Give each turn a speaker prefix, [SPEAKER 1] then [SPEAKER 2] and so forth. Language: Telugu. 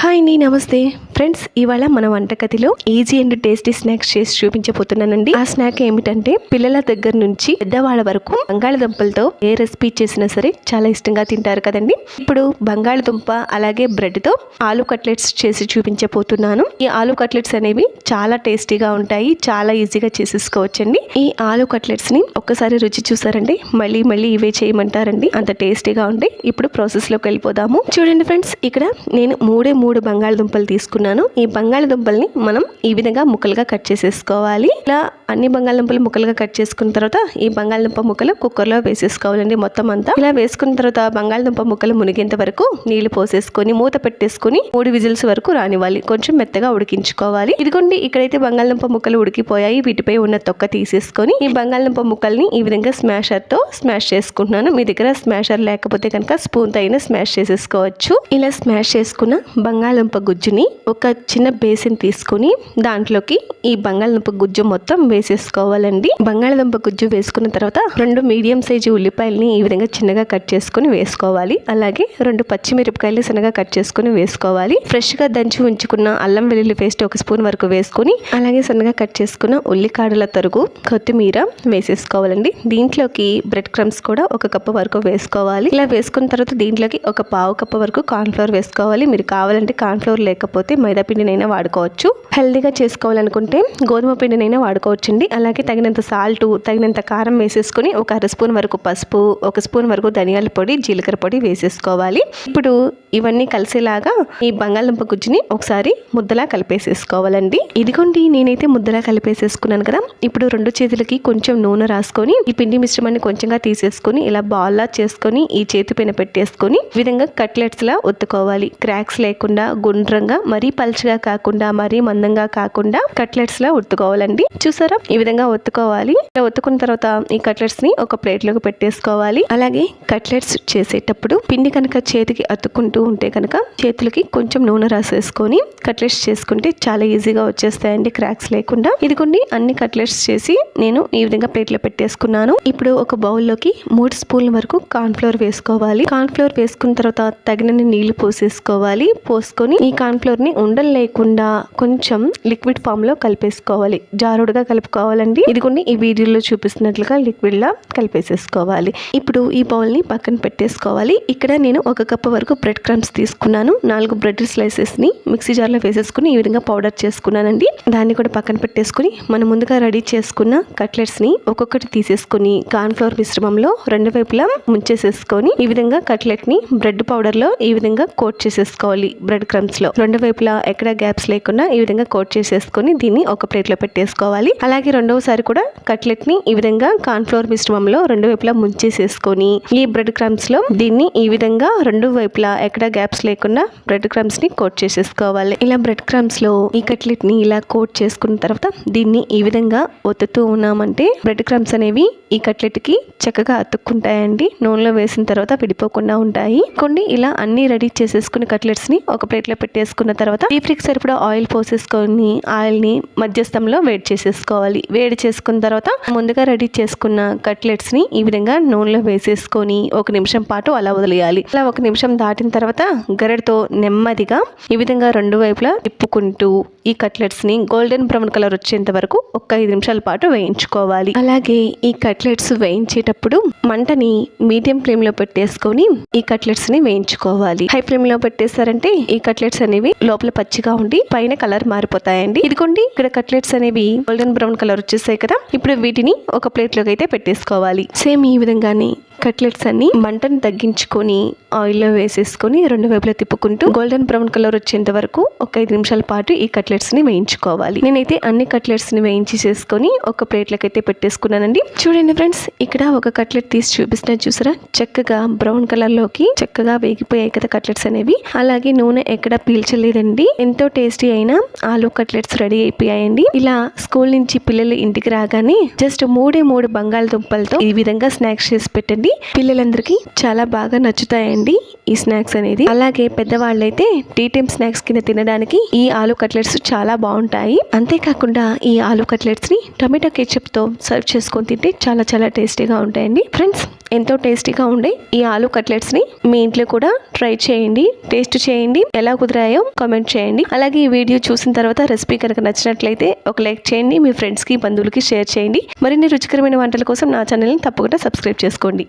[SPEAKER 1] హాయ్ అండి నమస్తే ఫ్రెండ్స్ ఇవాళ మన వంటగదిలో ఈజీ అండ్ టేస్టీ స్నాక్స్ చేసి చూపించబోతున్నానండి. ఆ స్నాక్ ఏమిటంటే పిల్లల దగ్గర నుంచి పెద్దవాళ్ళ వరకు బంగాళదుంపలతో ఏ రెసిపీ చేసినా సరే చాలా ఇష్టంగా తింటారు కదండి. ఇప్పుడు బంగాళదుంప అలాగే బ్రెడ్తో ఆలు కట్లెట్స్ చేసి చూపించబోతున్నాను. ఈ ఆలు కట్లెట్స్ అనేవి చాలా టేస్టీగా ఉంటాయి చాలా ఈజీగా చేసేసుకోవచ్చండి. ఈ ఆలు కట్లెట్స్ని ఒక్కసారి రుచి చూసారండి? మళ్ళీ మళ్ళీ ఇవే చేయమంటారండి. అంత టేస్టీగా ఉంటాయి ఇప్పుడు ప్రాసెస్లోకి వెళ్ళిపోదాము. చూడండి ఫ్రెండ్స్ ఇక్కడ నేను మూడే మూడు బంగాళదుంపలు తీసుకున్నాను. ఈ బంగాళదుంపల్ని మనం ఈ విధంగా ముక్కలుగా కట్ చేసేసుకోవాలి. ఇలా అన్ని బంగాళదుంపలు ముక్కలుగా కట్ చేసుకున్న తర్వాత ఈ బంగాళదుంప ముక్కలు కుక్కర్లో వేసేసుకోవాలండి మొత్తం అంతా. ఇలా వేసుకున్న తర్వాత బంగాళదుంప ముక్కలు మునిగేంత వరకు నీళ్ళు పోసేసుకొని మూత పెట్టేసుకొని మూడు విజిల్స్ వరకు రానివ్వాలి. కొంచెం మెత్తగా ఉడికించుకోవాలి. ఇదిగోండి ఇక్కడైతే బంగాళదుంప ముక్కలు ఉడికిపోయాయి. వీటిపై ఉన్న తొక్క తీసేసుకొని ఈ బంగాళదుంప ముక్కల్ని ఈ విధంగా స్మాషర్తో స్మాష్ చేసుకుంటున్నాను. మీ దగ్గర స్మాషర్ లేకపోతే కనుక స్పూన్తో అయినా స్మాష్ చేసేసుకోవచ్చు. ఇలా స్మాష్ చేసుకున్న బంగాళదుంప గుజ్జుని ఒక చిన్న బేసిన్ తీసుకుని దాంట్లోకి ఈ బంగాళదుంప గుజ్జు మొత్తం వేసేసుకోవాలండి. బంగాళదుంప గుజ్జు వేసుకున్న తర్వాత రెండు మీడియం సైజు ఉల్లిపాయలని ఈ విధంగా చిన్నగా కట్ చేసుకుని వేసుకోవాలి. అలాగే రెండు పచ్చిమిరపకాయలు చిన్నగా కట్ చేసుకుని వేసుకోవాలి. ఫ్రెష్గా దంచి ఉంచుకున్న అల్లం వెల్లుల్లి పేస్ట్ ఒక స్పూన్ వరకు వేసుకుని అలాగే సన్నగా కట్ చేసుకున్న ఉల్లికాడల తరుగు కొత్తిమీర వేసేసుకోవాలండి. దీంట్లోకి బ్రెడ్ క్రమ్స్ కూడా ఒక కప్పు వరకు వేసుకోవాలి. ఇలా వేసుకున్న తర్వాత దీంట్లోకి ఒక పావు కప్పు వరకు కార్న్ఫ్లవర్ వేసుకోవాలి. మీరు కావాలంటే కార్న్ఫ్లవర్ లేకపోతే మైదా పిండినైనా వాడుకోవచ్చు. హెల్దీగా చేసుకోవాలనుకుంటే గోధుమ పిండినైనా వాడుకోవచ్చండి. అలాగే తగినంత సాల్ట్ తగినంత కారం వేసేసుకొని ఒక అర స్పూన్ వరకు పసుపు ఒక స్పూన్ వరకు ధనియాల పొడి జీలకర్ర పొడి వేసేసుకోవాలి. ఇప్పుడు ఇవన్నీ కలిసేలాగా ఈ బంగాళదుంప గుజ్జుని ఒకసారి ముద్దలా కలిపేసేసుకోవాలండి. ఇదిగోండి నేనైతే ముద్దలా కలిపేసేసుకున్నాను కదా. ఇప్పుడు రెండు చేతులకి కొంచెం నూనె రాసుకొని ఈ పిండి మిశ్రమాన్ని కొంచెంగా తీసేసుకొని ఇలా బాల్లా చేసుకొని ఈ చేతి పైన పెట్టేసుకొని విధంగా కట్లెట్స్ లా ఒత్తుకోవాలి. క్రాక్స్ లేకుండా గుండ్రంగా మరి పల్చగా కాకుండా మరీ మందంగా కాకుండా కట్లెట్స్ లా ఉత్తుకోవాలండి చూసారా? ఈ విధంగా ఒత్తుకోవాలి. ఇలా ఒత్తుకున్న తర్వాత ఈ కట్లెట్స్ని ఒక ప్లేట్లోకి పెట్టేసుకోవాలి. అలాగే కట్లెట్స్ చేసేటప్పుడు పిండి కనుక చేతికి అతుక్కుంటూ ఉంటే కనుక చేతులకి కొంచెం నూనె రాసేసుకొని కట్లెట్స్ చేసుకుంటే చాలా ఈజీగా వచ్చేస్తాయండి క్రాక్స్ లేకుండా. ఇదిగోండి అన్ని కట్లెట్స్ చేసి నేను ఈ విధంగా ప్లేట్లో పెట్టేసుకున్నాను. ఇప్పుడు ఒక బౌల్లోకి మూడు స్పూన్ల వరకు కార్న్ ఫ్లోర్ వేసుకోవాలి. కార్న్ ఫ్లోర్ వేసుకున్న తర్వాత తగినన్ని నీళ్ళు పోసేసుకోవాలి. పోసుకొని ఈ కార్న్ ఫ్లోర్ని ఉండలు లేకుండా కొంచెం లిక్విడ్ ఫామ్లో కలిపేసుకోవాలి. జారుడుగా కలుపుకోవాలండి. ఇదిగోండి ఈ వీడియోలో చూపిస్తున్నట్లుగా లిక్విడ్ లా కలిపేసేసుకోవాలి. ఇప్పుడు ఈ బౌల్ని పక్కన పెట్టేసుకోవాలి. ఇక్కడ నేను ఒక కప్ వరకు బ్రెడ్ క్రమ్స్ తీసుకున్నాను. నాలుగు బ్రెడ్ స్లైసెస్ని మిక్సీ జార్లో వేసేసుకుని ఈ విధంగా పౌడర్ చేసుకున్నానండి. దాన్ని కూడా పక్కన పెట్టేసుకుని మనం ముందుగా రెడీ చేసుకున్న కట్లెట్స్ని ఒక్కొక్కటి తీసేసుకుని కార్న్ఫ్లోర్ మిశ్రమంలో రెండు వైపులా ముంచేసేసుకొని ఈ విధంగా కట్లెట్ని బ్రెడ్ పౌడర్లో ఈ విధంగా కోట్ చేసేసుకోవాలి బ్రెడ్ క్రమ్స్లో రెండు వైపులా ఎక్కడ గ్యాప్స్ లేకుండా ఈ విధంగా కోట్ చేసేసుకొని దీన్ని ఒక ప్లేట్లో పెట్టేసుకోవాలి. అలాగే రెండవసారి కూడా కట్లెట్ని ఈ విధంగా కార్న్ఫ్లోర్ మిశ్రమంలో రెండు వైపులా ముంచేసేసుకొని ఈ బ్రెడ్ క్రమ్స్లో దీన్ని ఈ విధంగా రెండు వైపులా ఎక్కడ గ్యాప్స్ లేకుండా బ్రెడ్ క్రమ్స్ని కోట్ చేసేసుకోవాలి. ఇలా బ్రెడ్ క్రమ్స్లో ఈ కట్లెట్ని ఇలా కోట్ చేసుకున్న తర్వాత దీన్ని ఈ విధంగా ఒత్తుతూ ఉన్నామంటే బ్రెడ్ క్రమ్స్ అనేవి ఈ కట్లెట్కి చక్కగా అతుక్కుంటాయండి. నూనెలో వేసిన తర్వాత విడిపోకుండా ఉంటాయి. కొన్ని ఇలా అన్ని రెడీ చేసేసుకుని కట్లెట్స్ని ఒక ప్లేట్లో పెట్టేసుకున్న తర్వాత డీప్ ఫ్రిక్ సరిపడా ఆయిల్ పోసేసుకొని ఆయిల్ని మధ్యస్థంలో వేడి చేసేసుకోవాలి. వేడి చేసుకున్న తర్వాత ముందుగా రెడీ చేసుకున్న కట్లెట్స్ని ఈ విధంగా నూనెలో వేసేసుకొని ఒక నిమిషం పాటు అలా వదిలేయాలి. అలా ఒక నిమిషం దాటిన తర్వాత గరెడతో నెమ్మదిగా ఈ విధంగా రెండు వైపులా తిప్పుకుంటూ ఈ కట్లెట్స్ని గోల్డెన్ బ్రౌన్ కలర్ వచ్చేంత వరకు ఒక ఐదు నిమిషాల పాటు వేయించుకోవాలి. అలాగే ఈ కట్లెట్స్ వేయించేటప్పుడు మంటని మీడియం ఫ్లేమ్లో పెట్టేసుకొని ఈ కట్లెట్స్ని వేయించుకోవాలి. హై ఫ్లేమ్లో పెట్టేశారంటే ఈ కట్లెట్స్ అనేవి లోపల పచ్చిగా ఉండి పైన కలర్ మారిపోతాయండి. ఇదిగోండి ఇక్కడ కట్లెట్స్ అనేవి గోల్డెన్ బ్రౌన్ కలర్ వచ్చేసాయి కదా. ఇప్పుడు వీటిని ఒక ప్లేట్లోకి అయితే పెట్టేసుకోవాలి. సేమ్ ఈ విధంగానే కట్లెట్స్ అన్ని మంటను తగ్గించుకొని ఆయిల్లో వేసేసుకొని రెండు వైపులా తిప్పుకుంటూ గోల్డెన్ బ్రౌన్ కలర్ వచ్చేంత వరకు ఒక ఐదు నిమిషాల పాటు ఈ కట్లెట్స్ని వేయించుకోవాలి. నేనైతే అన్ని కట్లెట్స్ని వేయించి చేసుకొని ఒక ప్లేట్లకి అయితే పెట్టేసుకున్నానండి. చూడండి ఫ్రెండ్స్ ఇక్కడ ఒక కట్లెట్ తీసి చూపిస్తున్నా చూసారా? చక్కగా బ్రౌన్ కలర్లోకి చక్కగా వేగిపోయాయి కదా కట్లెట్స్ అనేవి. అలాగే నూనె ఎక్కడ పీల్చలేదండి. అంతేనండి ఎంతో టేస్టీ అయిన ఆలూ కట్లెట్స్ రెడీ అయిపోయాయండి. ఇలా స్కూల్ నుంచి పిల్లలు ఇంటికి రాగానే జస్ట్ మూడే మూడు బంగాళదుంపలతో ఈ విధంగా స్నాక్స్ చేసి పెట్టండి. పిల్లలందరికీ చాలా బాగా నచ్చుతాయండి ఈ స్నాక్స్ అనేది. అలాగే పెద్దవాళ్ళైతే టీ టైమ్ స్నాక్స్ కింద తినడానికి ఈ ఆలూ కట్లెట్స్ చాలా బాగుంటాయి. అంతేకాకుండా ఈ ఆలూ కట్లెట్స్ని టొమాటో కెచప్తో సర్వ్ చేసుకొని తింటే చాలా చాలా టేస్టీగా ఉంటాయండి. ఫ్రెండ్స్ ఎంతో టేస్టీగా ఉండే ఈ ఆలూ కట్లెట్స్ని మీ ఇంట్లో కూడా ట్రై చేయండి టేస్ట్ చేయండి. ఎలా కుదిరాయో కామెంట్ చేయండి. అలాగే ఈ వీడియో చూసిన తర్వాత రెసిపీ కనుక నచ్చినట్లయితే ఒక లైక్ చేయండి మీ ఫ్రెండ్స్కి బంధువులకి షేర్ చేయండి. మరిన్ని రుచికరమైన వంటల కోసం నా ఛానల్ని తప్పకుండా సబ్స్క్రైబ్ చేసుకోండి.